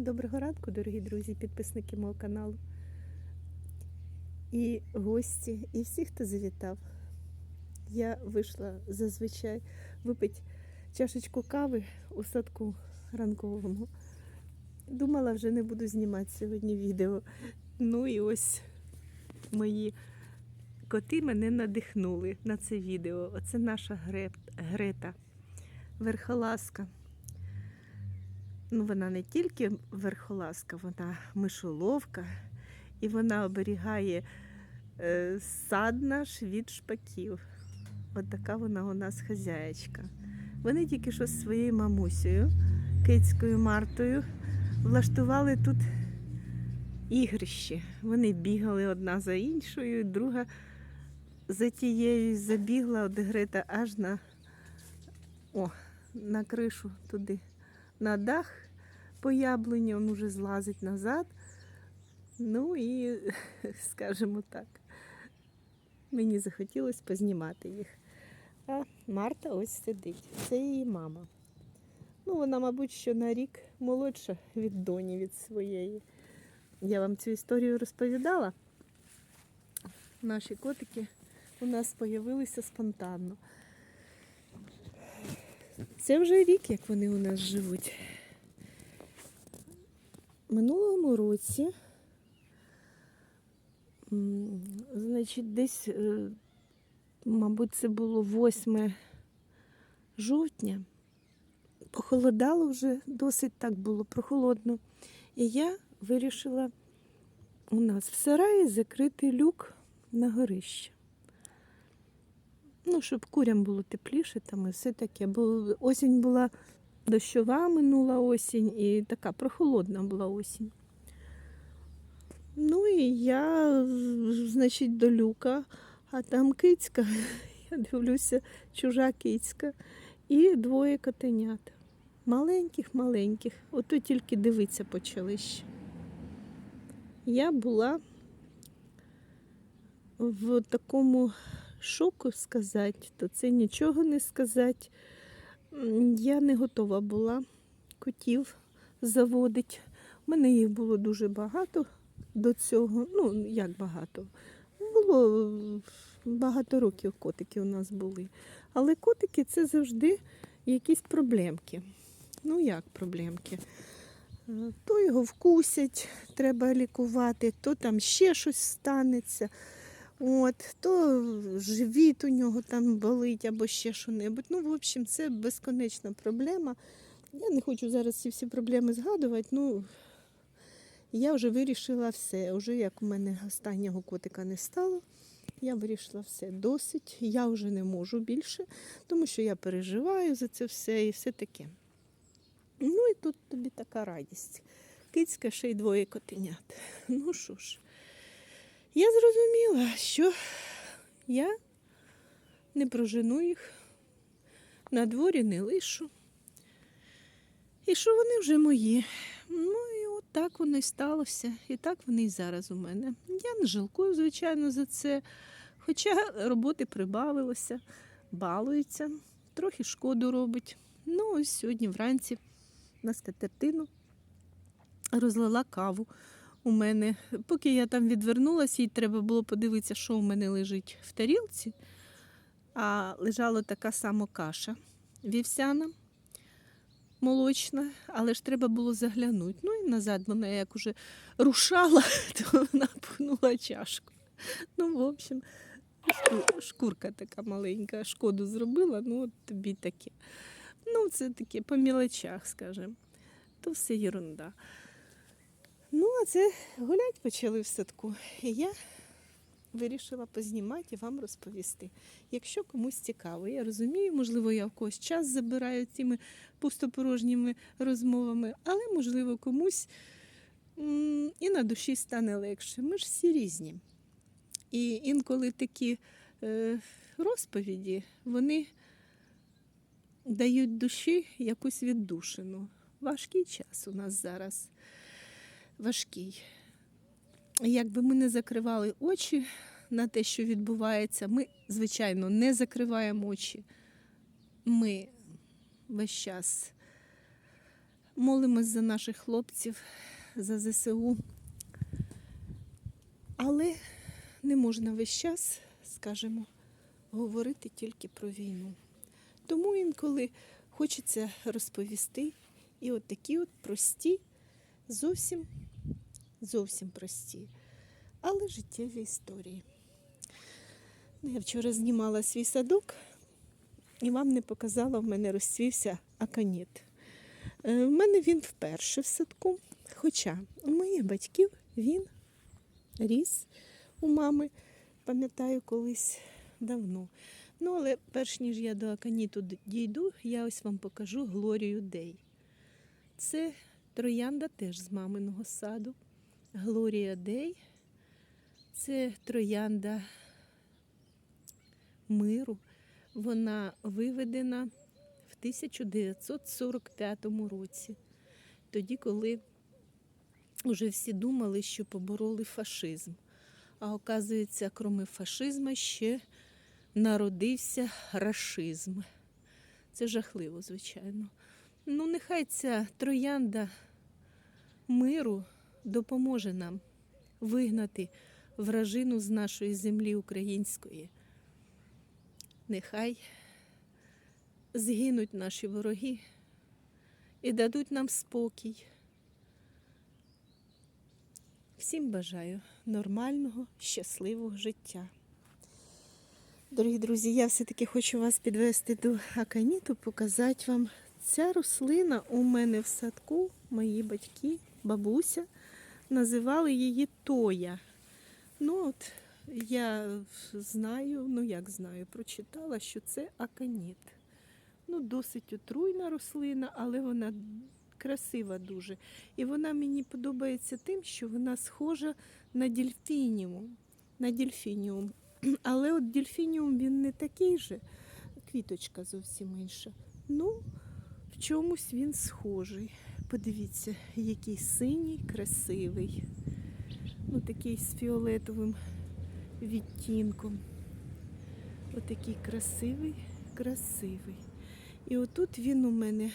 Доброго ранку, дорогі друзі, підписники мого каналу. І гості, і всі, хто завітав. Я вийшла зазвичай випити чашечку кави у садку ранковому. Думала, вже не буду знімати сьогодні відео. Ну і ось мої коти мене надихнули на це відео. Оце наша Грета, верхолазка. Ну, вона не тільки верхолазка, вона мишоловка, і вона оберігає е, сад наш від шпаків. От така вона у нас хазяєчка. Вони тільки що з своєю мамусею, кицькою Мартою, влаштували тут ігрище. Вони бігали одна за іншою, друга за тією забігла от Грета аж на, о, на кришу туди на дах по яблуні, він уже злазить назад. Ну і, скажімо так, мені захотілося познімати їх. А Марта ось сидить. Це її мама. Ну, вона, мабуть, що на рік молодша від доні від своєї. Я вам цю історію розповідала. Наші котики у нас з'явилися спонтанно. Це вже рік, як вони у нас живуть. Минулому році, значить, десь, е, мабуть, це було 8 жовтня. Похолодало вже, досить так було прохолодно. І я вирішила у нас в сараї закрити люк на горище. Ну, щоб курям було тепліше там і все таке. Бо осінь була дощова, минула осінь, і така прохолодна була осінь. Ну і я, значить, до люка, а там кицька, я дивлюся, чужа кицька, і двоє котенят. Маленьких-маленьких. Ото тільки дивитися почали ще. Я була в такому шоку сказати, то це нічого не сказати. Я не готова була котів заводити. У мене їх було дуже багато до цього. Ну, як багато. Було багато років котики у нас були. Але котики це завжди якісь проблемки. Ну, як проблемки? Е, То його вкусять, треба лікувати, то там ще щось станеться. От, то живіт у нього там болить або ще що-небудь. Ну, в общем, це безконечна проблема. Я не хочу зараз ці всі проблеми згадувати. Ну, я вже вирішила все. Уже як у мене останнього котика не стало, я вирішила все досить. Я вже не можу більше, тому що я переживаю за це все і все таке. Ну і тут тобі така радість. Кицька ще й двоє котенят. Ну що ж. Я зрозуміла, що я не прожену їх, на дворі не лишу. І що вони вже мої. Ну і от так воно і сталося. І так вони і зараз у мене. Я не жалкую, звичайно, за це. Хоча роботи прибавилося, балується, трохи шкоду робить. Ну, ось сьогодні вранці на скатертину розлила каву у мене. Поки я там відвернулася, їй треба було подивитися, що у мене лежить в тарілці. А лежала така сама каша вівсяна, молочна, але ж треба було заглянути. Ну і назад вона як уже рушала, то вона пхнула чашку. Ну, в общем, шкурка така маленька, шкоду зробила, ну от тобі таке. Ну, це таке по мілочах, скажімо. То все ерунда. Ну, а це гулять почали в садку. І я вирішила познімати і вам розповісти. Якщо комусь цікаво, я розумію, можливо, я в когось час забираю цими пустопорожніми розмовами, але, можливо, комусь і на душі стане легше. Ми ж всі різні. І інколи такі е, розповіді, вони дають душі якусь віддушину. Важкий час у нас зараз важкий. Якби ми не закривали очі на те, що відбувається, ми, звичайно, не закриваємо очі. Ми весь час молимось за наших хлопців, за ЗСУ. Але не можна весь час, скажімо, говорити тільки про війну. Тому інколи хочеться розповісти і от такі от прості, зовсім, зовсім прості, але життєві історії. Ну, Я вчора знімала свій садок і вам не показала, в мене розцвівся аконіт. Е, В мене він вперше в садку, хоча у моїх батьків він ріс у мами, пам'ятаю, колись давно. Ну, але перш ніж я до аконіту д- дійду, я ось вам покажу Глорію Дей. Це троянда теж з маминого саду. Глорія Дей. Це троянда миру. Вона виведена в 1945 році, тоді, коли вже всі думали, що побороли фашизм. А оказується, крім фашизму, ще народився рашизм. Це жахливо, звичайно. Ну, нехай ця троянда миру допоможе нам вигнати вражину з нашої землі української. Нехай згинуть наші вороги і дадуть нам спокій. Всім бажаю нормального, щасливого життя. Дорогі друзі, я все-таки хочу вас підвести до аконіту, показати вам. Ця рослина у мене в садку, мої батьки, бабуся, називали її Тоя. Ну от я знаю, ну як знаю, прочитала, що це аконіт. Ну, досить отруйна рослина, але вона красива дуже. І вона мені подобається тим, що вона схожа на дельфініум. На дельфініум. Але от дельфініум він не такий же, квіточка зовсім інша. Ну, в чомусь він схожий. Подивіться, який синій, красивий. Ну, такий з фіолетовим відтінком. Отакий красивий, красивий. І отут він у мене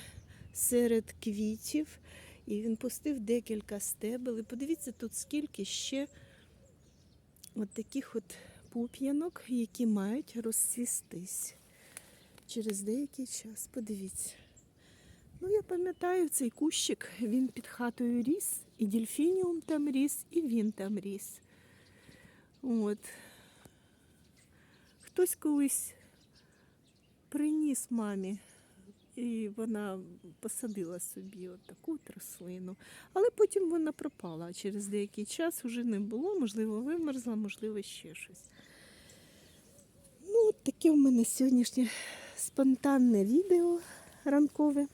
серед квітів, і він пустив декілька стебел. І подивіться тут скільки ще от таких от пуп'янок, які мають розцвістись через деякий час. Подивіться. Ну, я пам'ятаю, цей кущик, він під хатою ріс, і дельфініум там ріс, і він там ріс. От. Хтось колись приніс мамі, і вона посадила собі от таку рослину. Але потім вона пропала. Через деякий час вже не було, можливо, вимерзла, можливо, ще щось. Ну, от таке в мене сьогоднішнє спонтанне відео ранкове.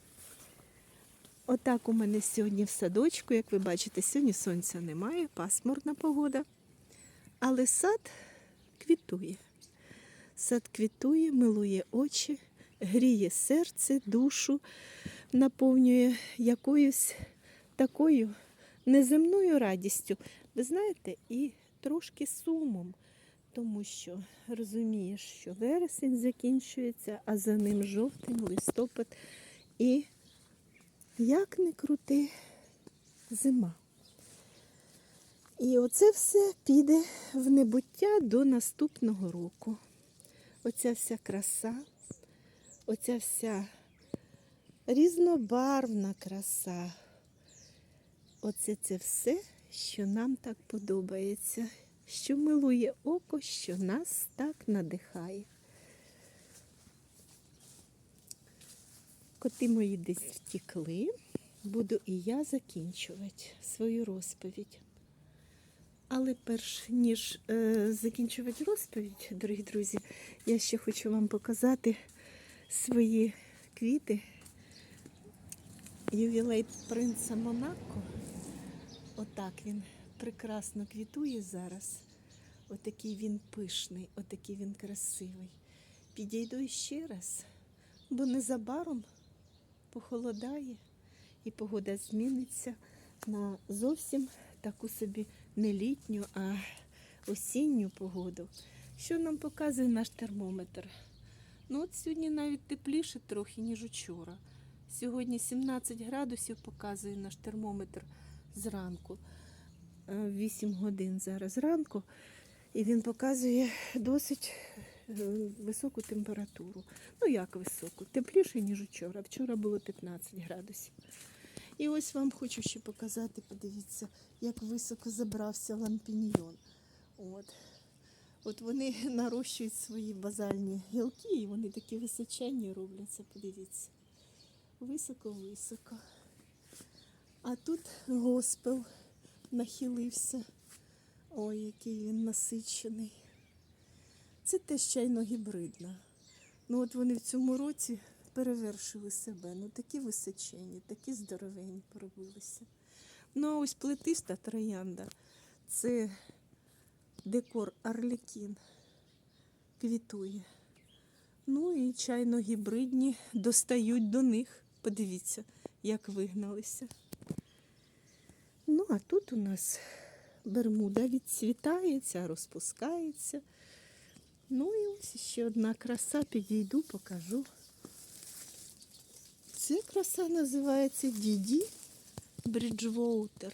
Отак у мене сьогодні в садочку. Як ви бачите, сьогодні сонця немає, пасмурна погода. Але сад квітує. Сад квітує, милує очі, гріє серце, душу, наповнює якоюсь такою неземною радістю. Ви знаєте, і трошки сумом, тому що розумієш, що вересень закінчується, а за ним жовтень, листопад. І як не крути, зима. І оце все піде в небуття до наступного року. Оця вся краса, оця вся різнобарвна краса. Оце це все, що нам так подобається, що милує око, що нас так надихає. Коти мої десь втікли, буду і я закінчувати свою розповідь. Але перш ніж е, закінчувати розповідь, дорогі друзі, я ще хочу вам показати свої квіти. Ювілей принца Монако. Отак він прекрасно квітує зараз. Отакий він пишний, отакий він красивий. Підійду ще раз, бо незабаром похолодає і погода зміниться на зовсім таку собі не літню, а осінню погоду. Що нам показує наш термометр? Ну от сьогодні навіть тепліше трохи, ніж учора. Сьогодні 17 градусів показує наш термометр зранку. Е, 8 годин зараз ранку. І він показує досить е, високу температуру. Ну як високу? Тепліше, ніж вчора. Вчора було 15 градусів. І ось вам хочу ще показати, подивіться, як високо забрався лампіньйон. От. От вони нарощують свої базальні гілки, і вони такі височенні робляться, подивіться. Високо-високо. А тут госпел нахилився. Ой, який він насичений. Це теж чайно гібридна. Ну от вони в цьому році перевершили себе. Ну такі височені, такі здоровенні поробилися. Ну а ось плетиста троянда. Це декор Арлекін квітує. Ну і чайно гібридні достають до них. Подивіться, як вигналися. Ну, а тут у нас бермуда відцвітається, розпускається. Ну і ось ще одна краса, підійду, покажу. Ця краса називається Діді Бріджвоутер.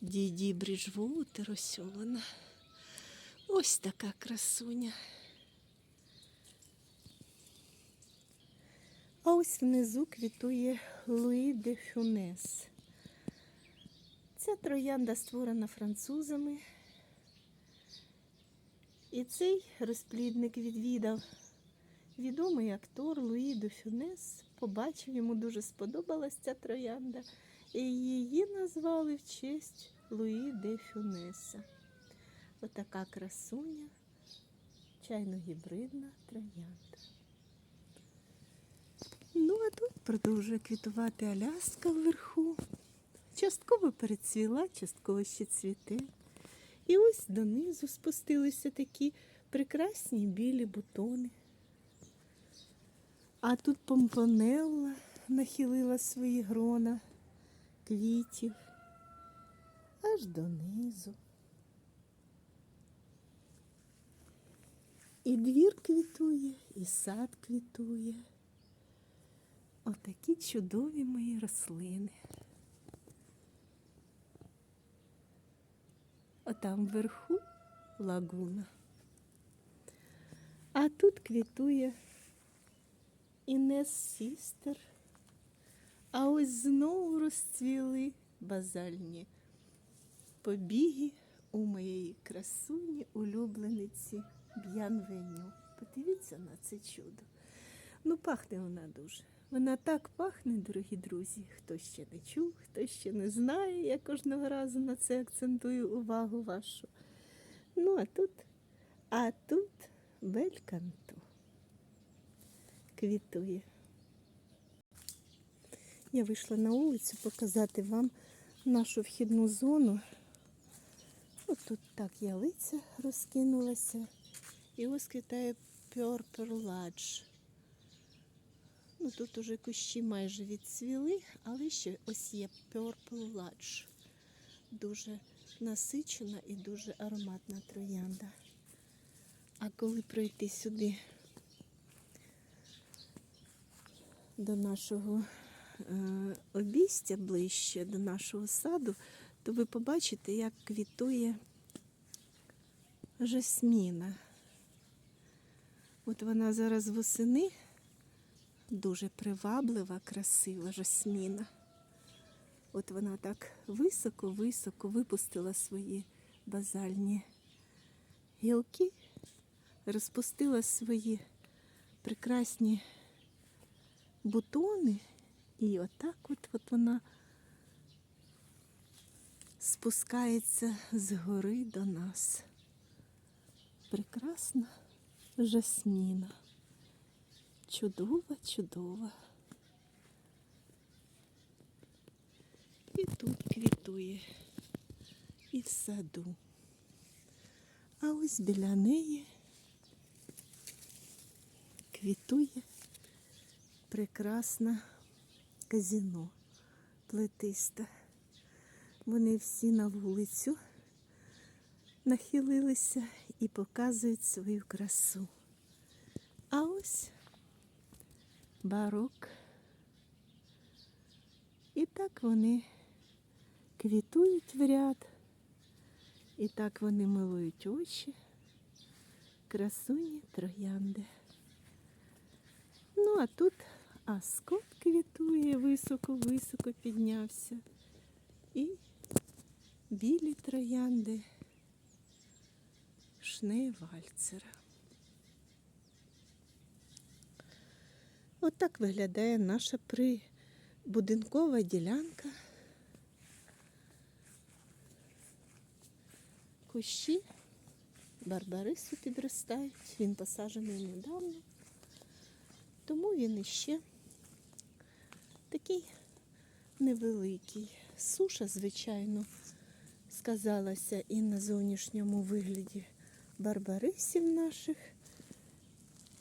Діді Бріджвоутер, ось вона. Ось така красуня. А ось внизу квітує Луї де Фюнес. Ця троянда створена французами. І цей розплідник відвідав відомий актор Луї де Фюнес. Побачив, йому дуже сподобалась ця троянда. І її назвали в честь Луї де Фюнеса. Отака красуня, чайно-гібридна троянда. Ну, а тут продовжує квітувати Аляска вверху. Частково перецвіла, частково ще цвіте. І ось донизу спустилися такі прекрасні білі бутони. А тут помпонелла нахилила свої грона квітів аж донизу. І двір квітує, і сад квітує. Отакі чудові мої рослини. Отам вверху лагуна. А тут квітує Інес Сістер. А ось знову розцвіли базальні побіги у моєї красуні улюблениці Б'янвеню. Подивіться на це чудо. Ну, пахне вона дуже. Вона так пахне, дорогі друзі. Хто ще не чув, хто ще не знає, я кожного разу на це акцентую увагу вашу. Ну, а тут, а тут бельканто квітує. Я вийшла на вулицю показати вам нашу вхідну зону. От тут так ялиця розкинулася. І ось квітає Purple Lodge. Ну, тут уже кущі майже відцвіли, але ще ось є Purple Lodge. Дуже насичена і дуже ароматна троянда. А коли пройти сюди до нашого е, обійстя ближче, до нашого саду, то ви побачите, як квітує жасміна. От вона зараз восени дуже приваблива, красива жасміна. От вона так високо-високо випустила свої базальні гілки, розпустила свої прекрасні бутони, і отак от, от вона спускається з гори до нас. Прекрасна жасміна. Чудова, чудова. І тут квітує, і в саду. А ось біля неї квітує прекрасна казіно плетиста. Вони всі на вулицю нахилилися і показують свою красу. А ось барок І так вони квітують в ряд, і так вони милують очі, красуні троянди. Ну, а тут аскот квітує, високо-високо піднявся. І білі троянди шнею-вальцера. Отак виглядає наша прибудинкова ділянка. Кущі барбарису підростають. Він посаджений недавно. Тому він іще такий невеликий. Суша, звичайно, сказалася і на зовнішньому вигляді барбарисів наших,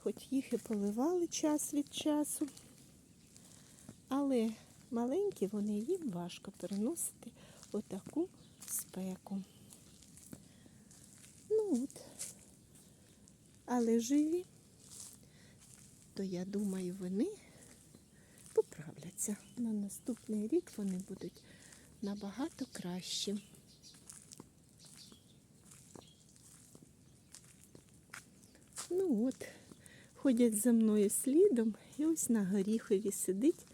хоч їх і поливали час від часу. Але маленькі вони їм важко переносити отаку спеку. Ну от, але живі, то я думаю, вони поправляться. На наступний рік вони будуть набагато кращі. Ну от, ходять за мною слідом, і ось на горіхові сидить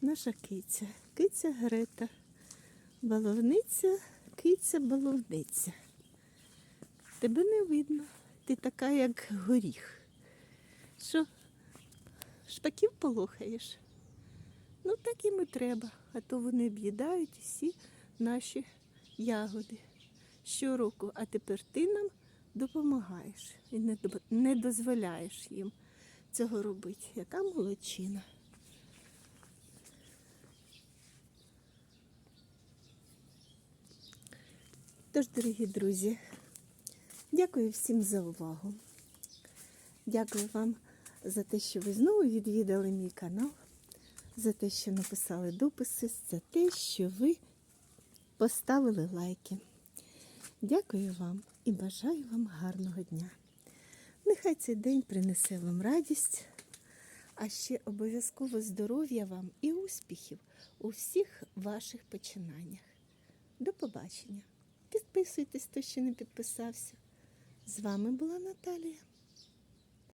наша киця. Киця Грета. Баловниця, киця баловниця. Тебе не видно. Ти така, як горіх. Що, шпаків полохаєш? Ну, так їм і треба, а то вони об'їдають всі наші ягоди щороку, а тепер ти нам допомагаєш і не дозволяєш їм цього робити. Яка молодчина. Тож, дорогі друзі, дякую всім за увагу. Дякую вам за те, що ви знову відвідали мій канал, за те, що написали дописи, за те, що ви поставили лайки. Дякую вам і бажаю вам гарного дня. Нехай цей день принесе вам радість, а ще обов'язково здоров'я вам і успіхів у всіх ваших починаннях. До побачення. Підписуйтесь, хто ще не підписався. З вами була Наталія.